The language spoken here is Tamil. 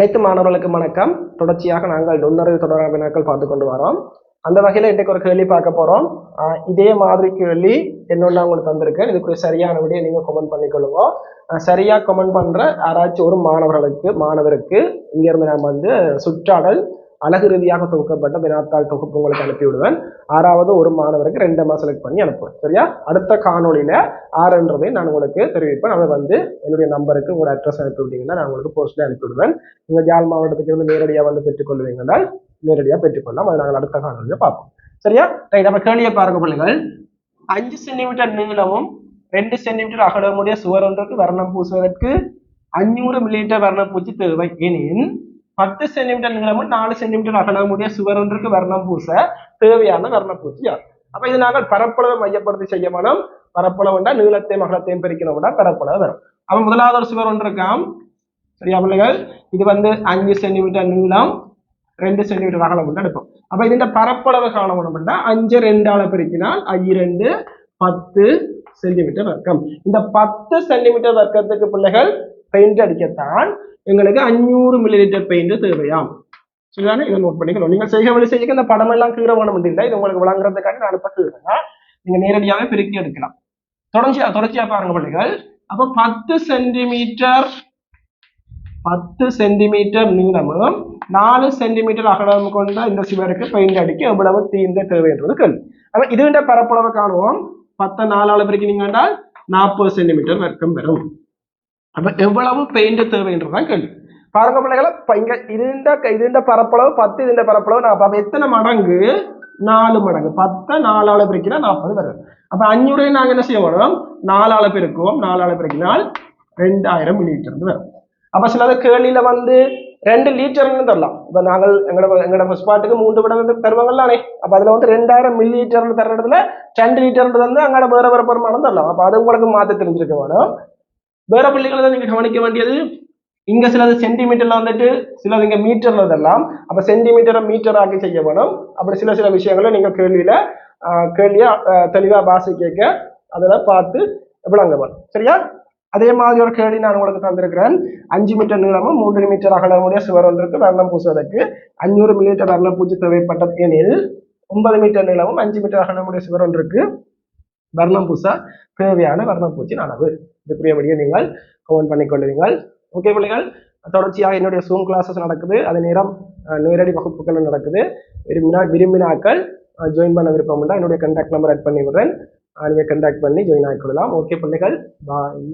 அனைத்து மாணவர்களுக்கும் வணக்கம். தொடர்ச்சியாக நாங்கள் நுண்ணறிவு தொடர்பான வினாக்கள் பார்த்து கொண்டு வரோம். அந்த வகையில் இன்றைக்கு ஒரு கேள்வி பார்க்க போறோம். இதே மாதிரி கேள்வி என்னொன்று உங்களுக்கு தந்திருக்கேன் இதுக்கு சரியான விடையை நீங்க கமெண்ட் பண்ணிக்கொள்ளுங்க. ஆஹ் சரியா கமெண்ட் பண்ற யாராச்சும் ஒரு மாணவர்களுக்கு மாணவருக்கு இங்கேருந்து நாம் வந்து சுற்றாடல் அழகு ரீதியாக தொகுக்கப்பட்ட வினாத்தாள் தொகுப்பு உங்களுக்கு அனுப்பிவிடுவேன். ஆறாவது ஒரு மாணவருக்கு ரெண்டு மாதம் செலக்ட் பண்ணி அனுப்புவேன். சரியா? அடுத்த காணொலியில ஆறுன்றதை நான் உங்களுக்கு தெரிவிப்பேன். அதை வந்து என்னுடைய நம்பருக்கு ஒரு அட்ரஸ் அனுப்பி விட்டீங்கன்னா நான் உங்களுக்கு போஸ்ட்ல அனுப்பிவிடுவேன் நீங்கள் நீங்க ஜால் மாவட்டத்துக்கு வந்து நேரடியாக வந்து பெற்றுக்கொள்வீங்கன்னா நேரடியாக பெற்றுக்கொள்ளலாம் அதை நாங்கள் அடுத்த காணொலியில் பார்ப்போம். சரியா? ரைட் நம்ம கேள்வியை பாருங்க பிள்ளைகள். அஞ்சு சென்டிமீட்டர் நீளமும் ரெண்டு சென்டிமீட்டர் அகலமுடைய சுவர் ஒன்றுக்கு வர்ணம் பூசுவதற்கு அஞ்சூறு மில்லிலிட்டர் வர்ணம் பூச்சி தேவை. எனின் பத்து சென்டிமீட்டர் நீளமும் நாலு சென்டிமீட்டர் அகலம் உடைய சுவர் ஒன்றுக்கு வர்ணம் பூச தேவையான வர்ணப்பூச்சியாகும் அப்ப இது நாங்கள் பரப்பளவை மையப்படுத்தி செய்ய மாட்டோம் பரப்பளவுண்டா நீளத்தையும் அகலத்தையும் பிரிக்கணும்னா பரப்பளவு வரும். அப்ப முதலாவது ஒரு சுவர் ஒன்று இருக்காம். சரியா பிள்ளைகள்? இது வந்து அஞ்சு சென்டிமீட்டர் நீளம் ரெண்டு சென்டிமீட்டர் அகலம் கொண்டு எடுப்போம். அப்ப இதுண்ட பரப்பளவு காணணும்னா அஞ்சு ரெண்டால பிரிக்கினால் ரெண்டு பத்து சென்டிமீட்டர் வர்க்கம். இந்த பத்து சென்டிமீட்டர் வர்க்கத்துக்கு பிள்ளைகள் பெயிண்ட் அடிக்கத்தான் எங்களுக்கு அஞ்சூறு மில்லி லிட்டர் பெயிண்ட் தேவையாம். சரிதானே? இதை நோட் பண்ணிக்கணும். நீங்கள் செய்ய வழி செய்ய இந்த படம் எல்லாம் கீழே வேணும் இல்லை. இது உங்களுக்கு விளங்குறதுக்காக நான் அனுப்ப நீங்க நேரடியாவே பெருக்கி எடுக்கலாம். தொடர்ச்சியா தொடர்ச்சியா பாருங்க பிள்ளைகள். அப்ப பத்து சென்டிமீட்டர் பத்து சென்டிமீட்டர் நீளமும் நாலு சென்டிமீட்டர் அகலமும் கொண்ட இந்த சிவருக்கு பெயிண்ட் அடிக்க எவ்வளவு தீந்த தேவைன்றது கேள்வி. அப்ப இதுண்ட பரப்பளவு காணுவோம். பத்து நாலு அளவு பிரிக்கிறீங்கன்னா நாற்பது சென்டிமீட்டர் வர்க்கம் வரும் அப்ப எவ்வளவு பெயிண்ட் தேவைன்றதான் கேள்வி. பாருங்க பிள்ளைகளை இங்க இதுண்ட இதுண்ட பரப்பளவு பத்து இதுண்ட பரப்பளவு நான் எத்தனை மடங்கு? நாலு மடங்கு. பத்தை நாலால பிரிக்கினா நாற்பது வருது. அப்ப அஞ்சூரையும் நாங்க என்ன செய்ய வேணும் நாலால பெருக்குவோம். நாலால பெருக்கினால் ரெண்டாயிரம் மில்லிலிட்டர் வரும். அப்ப சிலது கேள்வியில வந்து ரெண்டு லிட்டர்னு தரலாம். இப்ப நாங்கள் எங்களோட எங்களோட ஸ்பாட்டுக்கு பாட்டுக்கு மூன்று விட வந்து தருவாங்கல்லானே அப்ப அதுல வந்து ரெண்டாயிரம் மில்லி லிட்டர்னு தர இடத்துல ரெண்டு லிட்டர்ன்றது வந்து அங்கட வேற வேற பெருமானம் தரலாம். அப்ப அது உங்களுக்கு மாத்த தெரிஞ்சிருக்க வேணும். வேற பள்ளிகளை தான் நீங்க கவனிக்க வேண்டியது. இங்க சிலது சென்டிமீட்டர்ல வந்துட்டு சிலது இங்க மீட்டர்ல இதெல்லாம் அப்ப சென்டிமீட்டரை மீட்டர் ஆக்கி செய்ய வேணும். அப்படி சில சில விஷயங்களை நீங்க கேள்வியில கேள்வியா தெளிவா பாசி கேட்க அதெல்லாம் பார்த்து விளங்க வேணும். சரியா? அதே மாதிரி ஒரு கேள்வி நான் உங்களுக்கு தந்திருக்கிறேன். அஞ்சு மீட்டர் நீளமும் மூன்று மீட்டர் அகலமுடைய சுவர் ஒன்றுக்கு வர்ணம் பூசுவதற்கு. அஞ்சூறு மில்லிமீட்டர் வர்ணம் பூச்சி தேவைப்பட்டது எனில் ஒன்பது மீட்டர் நீளமும் அஞ்சு மீட்டர் அகலமுடைய சுவர் ஒன்றுக்கு வர்ணம் பூச தேவையான வர்ணம் பூச்சின் அளவு. இதுக்குரியபடியே நீங்கள் கமெண்ட் பண்ணிக்கொள்ளுவீங்கள் ஓகே பிள்ளைகள் தொடர்ச்சியாக என்னுடைய சூம் கிளாஸஸ் நடக்குது. அதே நேரம் நேரடி வகுப்புகள் நடக்குது. விரும்பினா விரும்பினாக்கள் ஜாயின் பண்ண விருப்பம் என்னுடைய கண்டாக்ட் நம்பர் ஆட் பண்ணி விடுறேன் நீங்கள் கண்டாக்ட் பண்ணி ஜாயின் ஆகிக்கொள்ளலாம் ஓகே பிள்ளைகள் பாய்